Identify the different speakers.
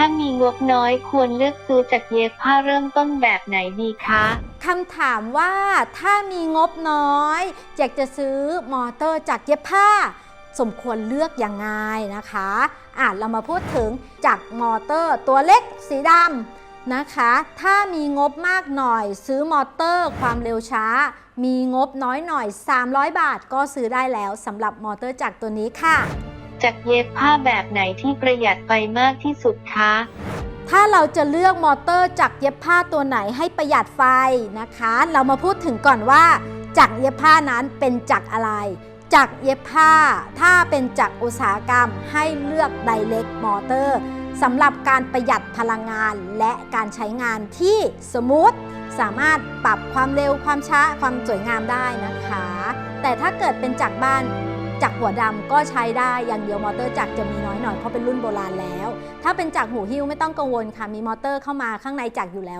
Speaker 1: ถ้ามีงบน้อยควรเลือกซื้อจากเย็บผ้าเริ่มต้นแบบไหนดีคะ
Speaker 2: คำถามว่าถ้ามีงบน้อย อยากจะซื้อมอเตอร์จากเย็บผ้า สมควรเลือกยังไงนะคะอะเรามาพูดถึงจากมอเตอร์ตัวเล็กสีดำนะคะ ถ้ามีงบมากหน่อย ซื้อมอเตอร์ความเร็วช้า มีงบน้อยหน่อย 300 บาทก็ซื้อได้แล้วสำหรับมอเตอร์จากตัวนี้ค่ะ
Speaker 1: จากเย็บผ้าแบบไหนที่ประหยัดไฟมากที่สุดคะ
Speaker 2: ถ้าเราจะเลือกมอเตอร์จากเย็บผ้าตัวไหนให้ประหยัดไฟนะคะ เรามาพูดถึงก่อนว่าจักรเย็บผ้านั้นเป็นจักรอะไรจักรเย็บผ้า ถ้าเป็นจักรอุตสาหกรรมให้เลือกไดเ c กมอเตอร์สำหรับการประหยัดพลังงานและการใช้งานที่สมูทสามารถปรับความเร็วความช้าความสวยงามได้นะคะ แต่ถ้าเกิดเป็นจักรบ้าน จักหัวดำก็ใช้ได้อย่างเดียวมอเตอร์จักรจะมีน้อยหน่อยเพราะเป็นรุ่นโบราณแล้ว ถ้าเป็นจักรหูหิ้วไม่ต้องกังวลค่ะมีมอเตอร์เข้ามาข้างในจักรอยู่แล้ว